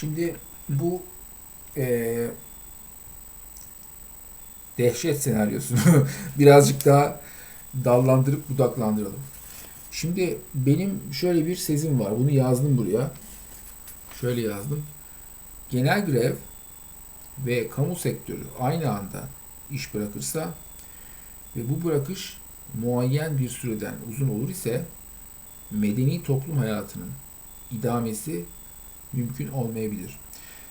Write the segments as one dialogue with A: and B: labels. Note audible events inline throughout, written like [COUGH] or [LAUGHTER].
A: Şimdi bu eee, dehşet senaryosunu [LAUGHS] birazcık daha dallandırıp budaklandıralım. Şimdi benim şöyle bir sezim var. Bunu yazdım buraya. Şöyle yazdım. Genel grev ve kamu sektörü aynı anda iş bırakırsa ve bu bırakış muayyen bir süreden uzun olur ise medeni toplum hayatının idamesi mümkün olmayabilir.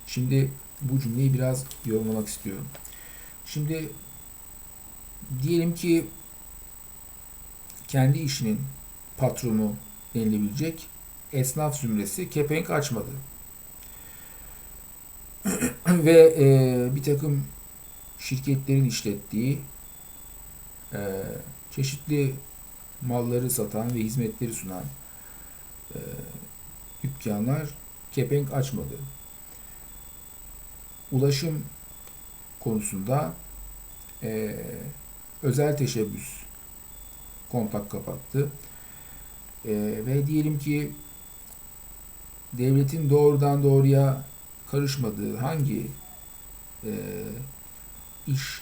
A: Şimdi bu cümleyi biraz yorumlamak istiyorum. Şimdi diyelim ki kendi işinin patronu denilebilecek esnaf zümresi kepenk açmadı. [CLEARS THROAT] Ve e, bir takım şirketlerin işlettiği e, çeşitli malları satan ve hizmetleri sunan e, dükkanlar kepenk açmadı. Ulaşım konusunda e, özel teşebbüs kontak kapattı. E, ve diyelim ki devletin doğrudan doğruya karışmadığı hangi e, iş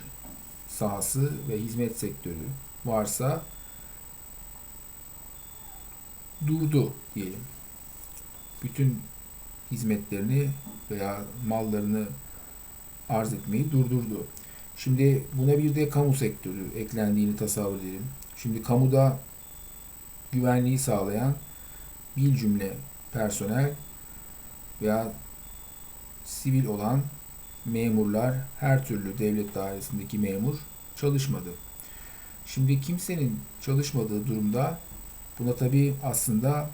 A: sahası ve hizmet sektörü varsa durdu diyelim. Bütün hizmetlerini veya mallarını arz etmeyi durdurdu. Şimdi buna bir de kamu sektörü eklendiğini tasavvur edelim. Şimdi kamuda güvenliği sağlayan bir cümle personel veya sivil olan memurlar, her türlü devlet dairesindeki memur çalışmadı. Şimdi kimsenin çalışmadığı durumda buna tabii aslında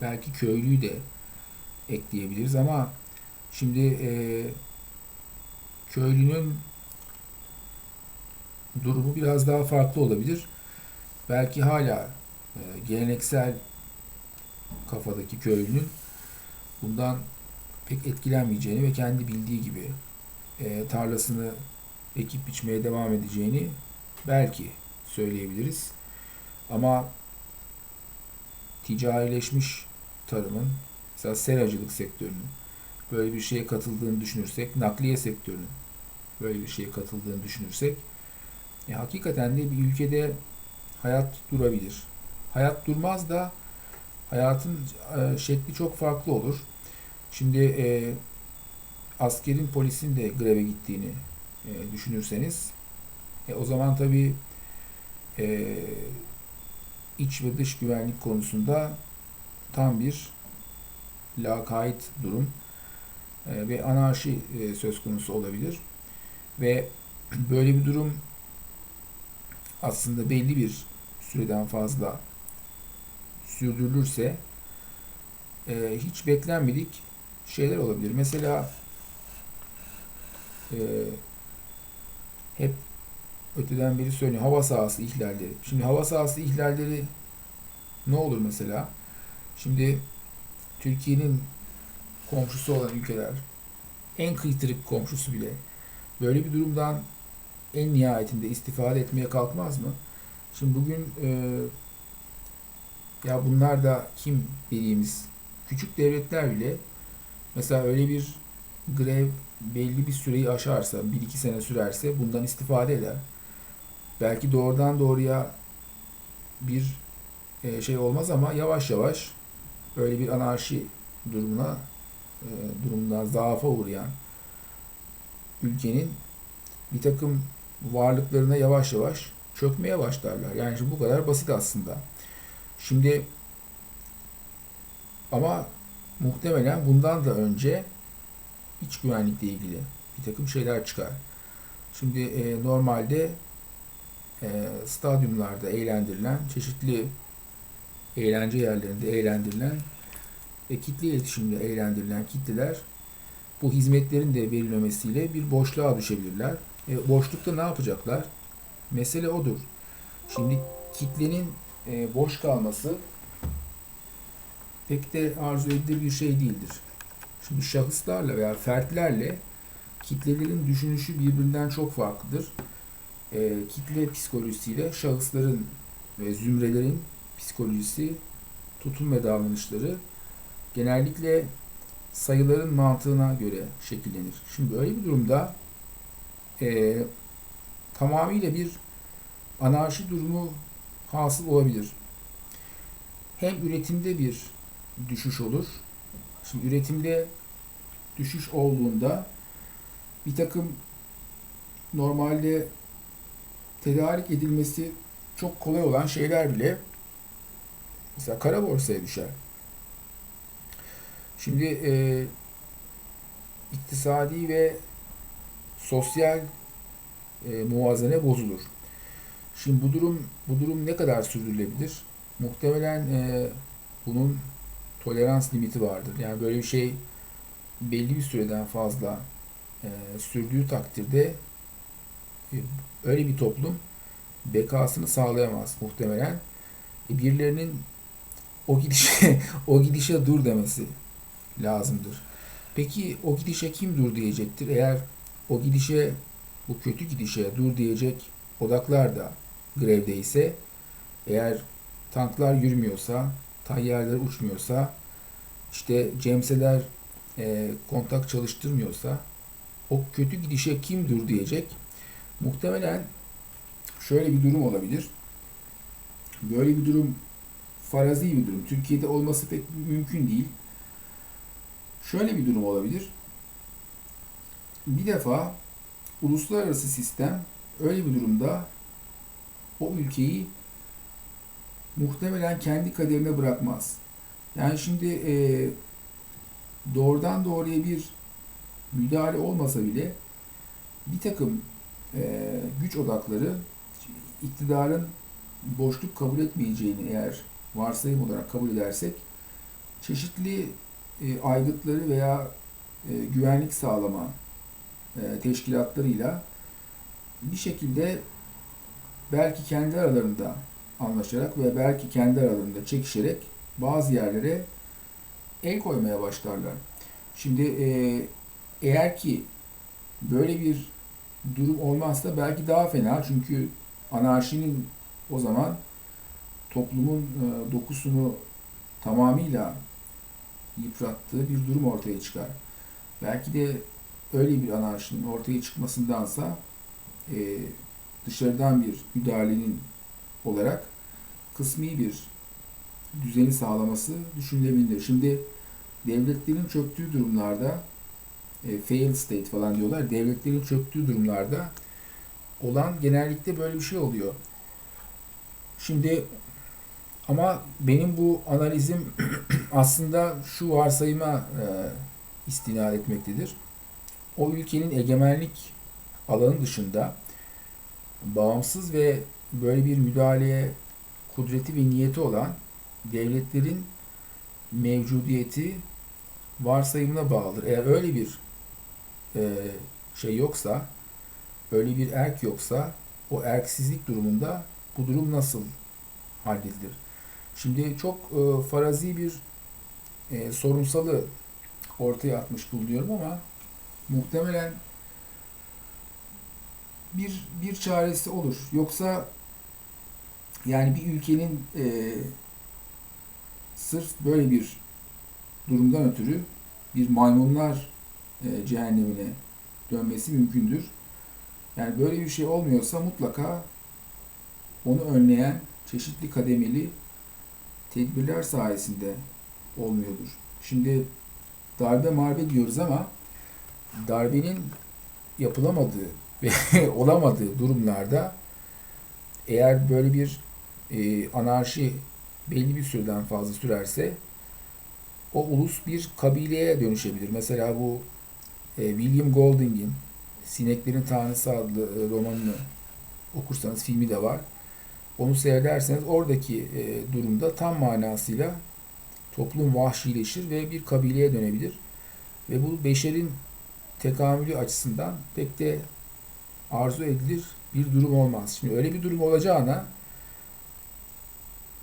A: belki köylüyü de ekleyebiliriz ama şimdi e, köylünün durumu biraz daha farklı olabilir. Belki hala e, geleneksel kafadaki köylünün bundan pek etkilenmeyeceğini ve kendi bildiği gibi e, tarlasını ekip biçmeye devam edeceğini belki söyleyebiliriz. Ama ticarileşmiş tarımın, mesela seracılık sektörünün böyle bir şeye katıldığını düşünürsek, nakliye sektörünün böyle bir şeye katıldığını düşünürsek, e, hakikaten de bir ülkede hayat durabilir. Hayat durmaz da hayatın e, şekli çok farklı olur. Şimdi e, askerin polisin de greve gittiğini e, düşünürseniz e, o zaman tabii e, iç ve dış güvenlik konusunda tam bir lakayt durum e, ve anarşi e, söz konusu olabilir. Ve [CLEARS THROAT] böyle bir durum aslında belli bir süreden fazla sürdürülürse e, hiç beklenmedik şeyler olabilir. Mesela hep öteden beri söyleniyor hava sahası ihlalleri. Şimdi hava sahası ihlalleri ne olur mesela? Şimdi Türkiye'nin komşusu olan ülkeler en kıytırık komşusu bile böyle bir durumdan en nihayetinde istifade etmeye kalkmaz mı? Şimdi bugün e, ya bunlar da kim dediğimiz küçük devletler bile mesela öyle bir grev belli bir süreyi aşarsa, 1-2 sene sürerse bundan istifade eder. Belki doğrudan doğruya bir e, şey olmaz ama yavaş yavaş böyle bir anarşi durumuna e, durumda zaafa uğrayan ülkenin bir takım varlıklarına yavaş yavaş çökmeye başlarlar. Yani şimdi bu kadar basit aslında. Şimdi ama muhtemelen bundan da önce iç güvenlikle ilgili bir takım şeyler çıkar. Şimdi e, normalde e, stadyumlarda eğlendirilen, çeşitli eğlence yerlerinde eğlendirilen ve kitle iletişimde eğlendirilen kitleler bu hizmetlerin de verilmemesiyle bir boşluğa düşebilirler. E, boşlukta ne yapacaklar? Mesele odur. Şimdi kitlenin e, boş kalması pek de arzu edilir bir şey değildir. Şimdi şahıslarla veya fertlerle kitlelerin düşünüşü birbirinden çok farklıdır. E, kitle psikolojisiyle şahısların ve zümrelerin psikolojisi, tutum ve davranışları genellikle sayıların mantığına göre şekillenir. Şimdi böyle bir durumda e, tamamıyla bir anarşi durumu hasıl olabilir. Hem üretimde bir düşüş olur. Şimdi üretimde düşüş olduğunda bir takım normalde tedarik edilmesi çok kolay olan şeyler bile mesela kara borsaya düşer. Şimdi e, iktisadi ve sosyal e, muvazene bozulur. Şimdi bu durum bu durum ne kadar sürdürülebilir? Muhtemelen e, bunun tolerans limiti vardır. Yani böyle bir şey belli bir süreden fazla e, sürdüğü takdirde e, öyle bir toplum bekasını sağlayamaz muhtemelen. E, birilerinin o gidişe [LAUGHS] o gidişe dur demesi lazımdır. Peki o gidişe kim dur diyecektir? Eğer o gidişe bu kötü gidişe dur diyecek odaklar da grevde ise eğer tanklar yürümüyorsa, tayyarlar uçmuyorsa, işte cemseler e, kontak çalıştırmıyorsa o kötü gidişe kim dur diyecek. Muhtemelen şöyle bir durum olabilir. Böyle bir durum farazi bir durum. Türkiye'de olması pek mümkün değil. Şöyle bir durum olabilir. Bir defa uluslararası sistem öyle bir durumda o ülkeyi muhtemelen kendi kaderine bırakmaz. Yani şimdi e, doğrudan doğruya bir müdahale olmasa bile bir takım e, güç odakları iktidarın boşluk kabul etmeyeceğini eğer varsayım olarak kabul edersek çeşitli e, aygıtları veya e, güvenlik sağlama e, teşkilatlarıyla bir şekilde belki kendi aralarında anlaşarak ve belki kendi aralarında çekişerek bazı yerlere el koymaya başlarlar. Şimdi e, eğer ki böyle bir durum olmazsa belki daha fena çünkü anarşinin o zaman toplumun e, dokusunu tamamıyla yıprattığı bir durum ortaya çıkar. Belki de öyle bir anarşinin ortaya çıkmasındansa e, dışarıdan bir müdahalenin olarak kısmi bir düzeni sağlaması düşünülebilir. Şimdi devletlerin çöktüğü durumlarda e, failed state falan diyorlar. Devletlerin çöktüğü durumlarda olan genellikle böyle bir şey oluyor. Şimdi ama benim bu analizim [CLEARS THROAT] aslında şu varsayıma e, istinad etmektedir. O ülkenin egemenlik alanı dışında bağımsız ve böyle bir müdahaleye kudreti ve niyeti olan devletlerin mevcudiyeti varsayımına bağlıdır. Eğer öyle bir e, şey yoksa, öyle bir erk yoksa, o erksizlik durumunda bu durum nasıl halledilir? Şimdi çok e, farazi bir e, sorunsalı ortaya atmış bulunuyorum ama muhtemelen bir bir çaresi olur. Yoksa yani bir ülkenin e, sırf böyle bir durumdan ötürü bir maymunlar e, cehennemine dönmesi mümkündür. Yani böyle bir şey olmuyorsa mutlaka onu önleyen çeşitli kademeli tedbirler sayesinde olmuyordur. Şimdi darbe marbe diyoruz ama darbenin yapılamadığı ve [LAUGHS] olamadığı durumlarda eğer böyle bir e, anarşi belli bir süreden fazla sürerse o ulus bir kabileye dönüşebilir. Mesela bu e, William Golding'in Sineklerin Tanrısı adlı e, romanını okursanız filmi de var. Onu seyrederseniz oradaki e, durumda tam manasıyla toplum vahşileşir ve bir kabileye dönebilir. Ve bu beşerin tekamülü açısından pek de arzu edilir bir durum olmaz. Şimdi öyle bir durum olacağına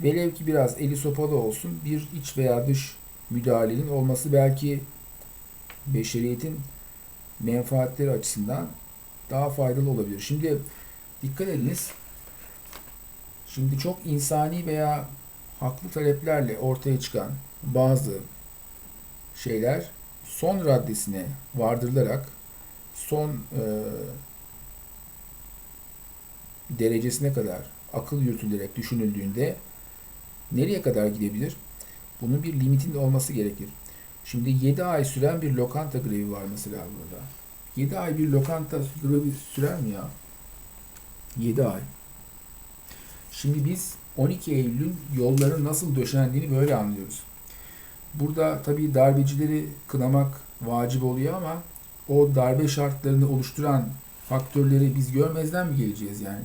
A: velev ki biraz eli sopalı olsun bir iç veya dış müdahalenin olması belki beşeriyetin menfaatleri açısından daha faydalı olabilir. Şimdi dikkat ediniz. Şimdi çok insani veya haklı taleplerle ortaya çıkan bazı şeyler son raddesine vardırılarak son e, derecesine kadar akıl yürütülerek düşünüldüğünde nereye kadar gidebilir? Bunun bir limitin olması gerekir. Şimdi 7 ay süren bir lokanta grevi var mesela burada. 7 ay bir lokanta grevi sürer mi ya? 7 ay. Şimdi biz 12 Eylül'ün yolların nasıl döşendiğini böyle anlıyoruz. Burada tabii darbecileri kınamak vacip oluyor ama o darbe şartlarını oluşturan faktörleri biz görmezden mi geleceğiz yani?